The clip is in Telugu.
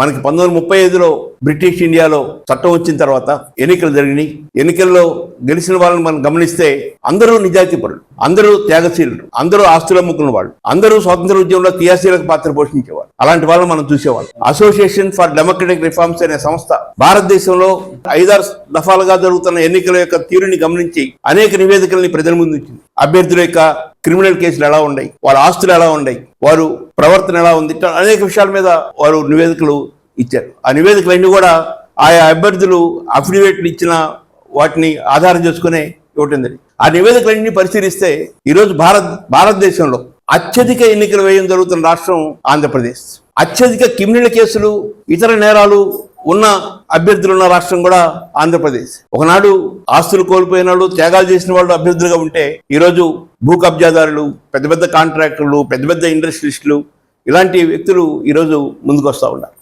మనకి పంతొమ్మిది ముప్పై ఐదులో బ్రిటిష్ ఇండియాలో చట్టం వచ్చిన తర్వాత ఎన్నికలు జరిగినాయి. ఎన్నికల్లో గెలిచిన వాళ్ళని మనం గమనిస్తే అందరూ నిజాయితీపరులు అందరూ త్యాగశీలు అందరూ ఆస్తులు అమ్ముకున్న వాళ్ళు అందరూ స్వాతంత్ర ఉద్యమంలో క్రియాశీలక పాత్ర పోషించేవాళ్ళు. అలాంటి వాళ్ళని మనం చూసేవాళ్ళం. అసోసియేషన్ ఫర్ డెమోక్రటిక్ రిఫార్మ్స్ అనే సంస్థ భారతదేశంలో ఐదారు దఫాలుగా జరుగుతున్న ఎన్నికల యొక్క తీరుని గమనించి అనేక నివేదికల్ని ప్రజల ముందు ఉంచింది అభ్యర్థుల యొక్క క్రిమినల్ కేసులు ఎలా ఉన్నాయి? వారి ఆస్తులు ఎలా ఉన్నాయి? వారు ప్రవర్తన ఎలా ఉంది? అనేక విషయాల మీద వారు నివేదికలు ఇచ్చారు. ఆ నివేదికలన్నీ కూడా ఆయా అభ్యర్థులు అఫిడవిట్లు ఇచ్చిన వాటిని ఆధారం చేసుకునే ఇవ్వటం జరిగింది. ఆ నివేదికలన్నీ పరిశీలిస్తే ఈరోజు భారత్ భారతదేశంలో అత్యధిక ఎన్నికలు వేయడం జరుగుతున్న రాష్ట్రం ఆంధ్రప్రదేశ్. అత్యధిక క్రిమినల్ కేసులు ఇతర నేరాలు ఉన్న అభ్యర్థులు ఉన్న రాష్ట్రం కూడా ఆంధ్రప్రదేశ్. ఒకనాడు ఆస్తులు కోల్పోయిన వాళ్ళు త్యాగాలు చేసిన వాళ్ళు అభ్యర్థులుగా ఉంటే ఈరోజు భూ కబ్జాదారులు పెద్ద పెద్ద కాంట్రాక్టర్లు పెద్ద పెద్ద ఇండస్ట్రియలిస్టులు ఇలాంటి వ్యక్తులు ఈరోజు ముందుకు వస్తూ ఉన్నారు.